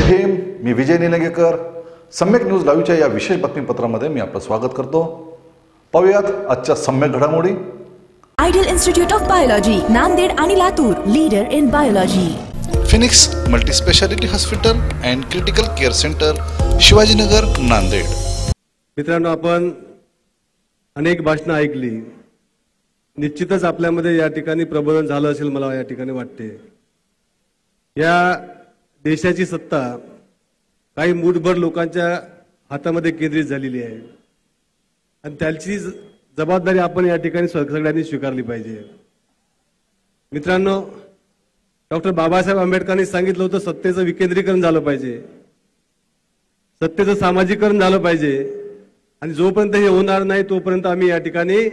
विजय निलंगेकर. सम्यक न्यूज लाईव्हच्या या विशेष बातमीपत्रामध्ये मी आपलं स्वागत करतो. पाहूयात आजच्या सम्यक घडामोडी. Ideal institute of biology Nanded आणि Latur leader in biology. Phoenix multispeciality hospital and critical care centre Shivajinagar Nanded. मित्रांनो आपण अनेक भाषणं ऐकली. निश्चितच आपल्यामध्ये या ठिकाणी प्रबोधन झालं असेल मला या ठिकाणी वाटते. या देशाची सत्ता काही मूठभर लोकांच्या हातामध्ये केंद्रित झालेली आहे. आणि त्याची ज- जबाबदारी आपण या ठिकाणी सगळ्यांनी स्वीकारली पाहिजे. मित्रांनो डॉक्टर बाबासाहेब आंबेडकरांनी सांगितलं होतं सत्तेचं विकेंद्रीकरण झालं पाहिजे. सत्तेचं सामाजिकरण झालं पाहिजे. आणि जोपर्यंत हे होणार नाही तोपर्यंत आम्ही या ठिकाणी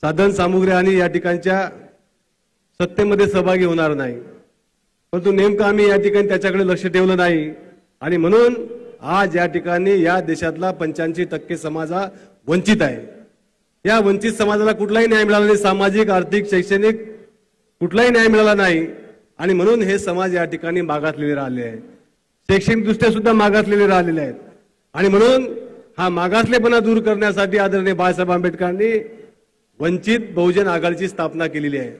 साधन सामुग्री आणि या ठिकाणच्या सत्तेमध्ये सहभागी होणार नाही. परंतु नेमकं आम्ही या ठिकाणी त्याच्याकडे लक्ष ठेवलं नाही. आणि म्हणून आज या ठिकाणी या देशातला पंच्याऐंशी टक्के समाज हा वंचित आहे. या वंचित समाजाला कुठलाही न्याय मिळाला नाही. सामाजिक आर्थिक शैक्षणिक कुठलाही न्याय मिळाला नाही. आणि म्हणून हे समाज या ठिकाणी मागासलेले राहिले आहे शैक्षणिकदृष्ट्या सुद्धा मागासलेले राहिलेले आहेत. आणि म्हणून हा मागासलेपणा दूर करण्यासाठी आदरणीय बाळासाहेब आंबेडकरांनी वंचित बहुजन आघाडीची स्थापना केलेली आहे.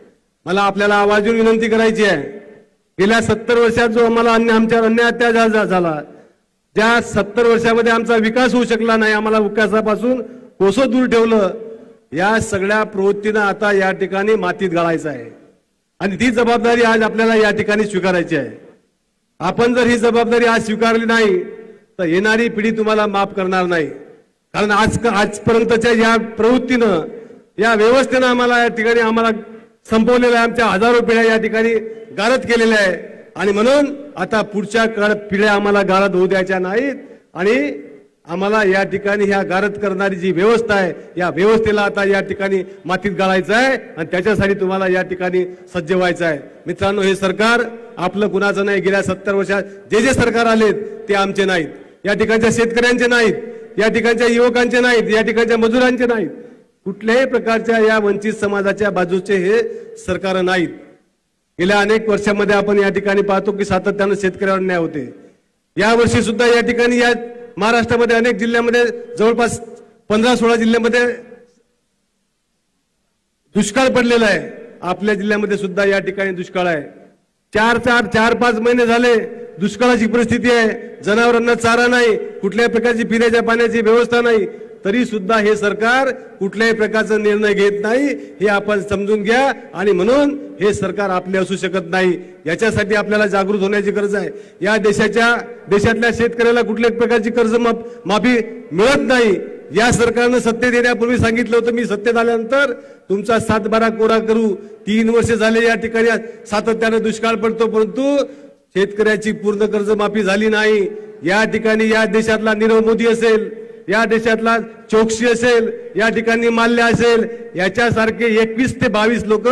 मला आपल्याला आवाजून विनंती करायची आहे. गेल्या सत्तर वर्षात जो आम्हाला अन्य आमच्यावर अन्याय अत्याचार झाला ज्या सत्तर वर्षामध्ये आमचा विकास होऊ शकला नाही आम्हाला विकासापासून कोसं दूर ठेवलं या सगळ्या प्रवृत्तीनं आता या ठिकाणी मातीत गाळायचं आहे. आणि ती जबाबदारी आज आपल्याला या ठिकाणी स्वीकारायची आहे. आपण जर ही जबाबदारी आज स्वीकारली नाही तर येणारी पिढी तुम्हाला माफ करणार नाही. कारण आज आजपर्यंतच्या या प्रवृत्तीनं या व्यवस्थेनं आम्हाला या ठिकाणी आम्हाला संपवलेल्या आमच्या हजारो पिढ्या या ठिकाणी गारद केलेल्या आहे. आणि म्हणून आता पुढच्या काळ पिढ्या आम्हाला गारद होऊ द्यायच्या नाहीत. आणि आम्हाला या ठिकाणी ह्या गारद करणारी जी व्यवस्था आहे या व्यवस्थेला आता या ठिकाणी मातीत गाळायचं आहे. आणि त्याच्यासाठी तुम्हाला या ठिकाणी सज्ज व्हायचं आहे. मित्रांनो हे सरकार आपलं कुणाचं नाही. गेल्या सत्तर वर्षात जे जे सरकार आलेत ते आमचे नाहीत. या ठिकाणच्या शेतकऱ्यांचे नाहीत. या ठिकाणच्या युवकांचे नाहीत. या ठिकाणच्या मजुरांचे नाहीत. कुठल्याही प्रकारच्या या वंचित समाजाच्या बाजूचे हे सरकार नाहीत. गेल्या अनेक वर्षामध्ये आपण या ठिकाणी पाहतो की सातत्यानं शेतकऱ्यावर न्याय होते. या वर्षी सुद्धा या ठिकाणी या महाराष्ट्रामध्ये अनेक जिल्ह्यामध्ये जवळपास पंधरा सोळा जिल्ह्यामध्ये दुष्काळ पडलेला आहे. आपल्या जिल्ह्यामध्ये सुद्धा या ठिकाणी दुष्काळ आहे. चार चार चार पाच महिने झाले दुष्काळाची परिस्थिती आहे. जनावरांना चारा नाही. कुठल्याही प्रकारची पिण्याच्या पाण्याची व्यवस्था नाही. तरी सुद्धा हे सरकार कुठल्याही प्रकारचा निर्णय घेत नाही हे आपण समजून घ्या आणि म्हणून हे सरकार आपले असू शकत नाही. याच्यासाठी आपल्याला जागृत होण्याची गरज आहे. या देशाच्या देशातल्या शेतकऱ्याला कुठल्याही प्रकारची कर्ज माफ माफी मिळत नाही. या सरकारनं सत्तेत येण्यापूर्वी सांगितलं होतं मी सत्तेत आल्यानंतर तुमचा सातबारा कोरा करू. तीन वर्ष झाले या ठिकाणी सातत्यानं दुष्काळ पडतो परंतु शेतकऱ्याची पूर्ण कर्जमाफी झाली नाही. या ठिकाणी या देशातला नीरव मोदी असेल या देशातला चोक्सी असेल या ठिकाणी माल्य असेल याच्यासारखे एकवीस ते बावीस लोक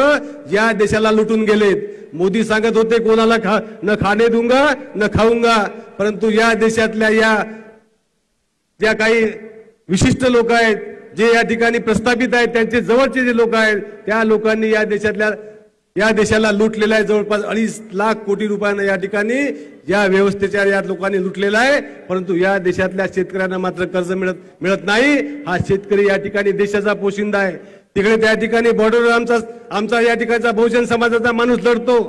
या देशाला लुटून गेलेत. मोदी सांगत होते कोणाला खा न खाणे दूंगा न खाऊंगा. परंतु या देशातल्या या ज्या काही विशिष्ट लोक आहेत जे या ठिकाणी प्रस्थापित आहेत त्यांचे जवळचे जे लोक आहेत त्या लोकांनी या देशातल्या या देशाला लुटलेला आहे जवळपास अडीच लाख कोटी रुपयांना या ठिकाणी या व्यवस्थेच्या या लोकांनी लुटलेला आहे परंतु या देशातल्या शेतकऱ्यांना मात्र कर्ज मिळत मिळत नाही. हा शेतकरी या ठिकाणी देशाचा पोशिंदा आहे. तिकडे त्या ठिकाणी बॉर्डरवर आमचा आमचा या ठिकाणचा बहुजन समाजाचा माणूस लढतो.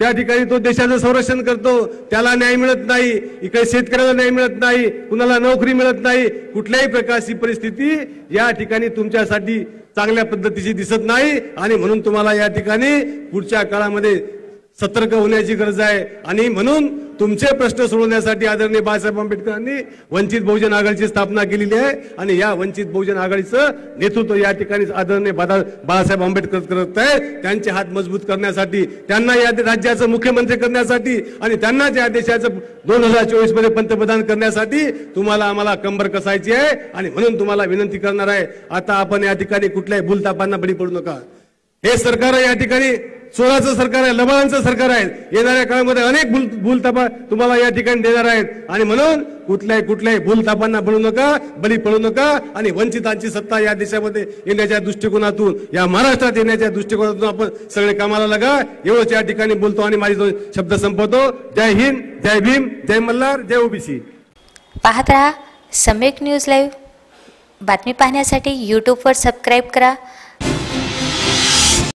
त्या ठिकाणी तो देशाचं संरक्षण करतो. त्याला न्याय मिळत नाही. इकडे शेतकऱ्याला न्याय मिळत नाही. कुणाला नोकरी मिळत नाही. कुठल्याही प्रकारची परिस्थिती या ठिकाणी तुमच्यासाठी चांगल्या पद्धतीची दिसत नाही. आणि म्हणून तुम्हाला या ठिकाणी पुढच्या काळामध्ये सतर्क होण्याची गरज आहे. आणि म्हणून तुमचे प्रश्न सोडवण्यासाठी आदरणीय बाळासाहेब आंबेडकरांनी वंचित बहुजन आघाडीची स्थापना केलेली आहे. आणि या वंचित बहुजन आघाडीचं नेतृत्व या ठिकाणी आदरणीय बादा- बाळासाहेब आंबेडकर करत आहे. त्यांचे हात मजबूत करण्यासाठी त्यांना या राज्याचं मुख्यमंत्री करण्यासाठी आणि त्यांना या देशाचं दोन हजार चोवीसमध्ये पंतप्रधान करण्यासाठी तुम्हाला आम्हाला कंबर कसायची आहे. आणि म्हणून तुम्हाला विनंती करणार आहे. आता आपण या ठिकाणी कुठल्याही भूलतापांना बळी पडू नका. हे सरकार या ठिकाणी चोराचं सरकार आहे लबाळांचं सरकार आहे. येणाऱ्या काळामध्ये अनेक भूल भूलतापा तुम्हाला या ठिकाणी देणार आहेत. आणि म्हणून कुठल्याही कुठल्याही भूलतापांना पडू नका बळी पडू नका आणि वंचितांची सत्ता या देशामध्ये येण्याच्या दृष्टिकोनातून या महाराष्ट्रात येण्याच्या दृष्टिकोनातून आपण सगळे कामाला लगा. एवढंच या ठिकाणी बोलतो आणि माझे दोन शब्द संपवतो. जय हिंद जय भीम जय मल्हार जय ओबीसी. पाहत राहा सम्यक न्यूज लाईव्ह. बातमी पाहण्यासाठी यूट्यूबवर सबस्क्राईब करा.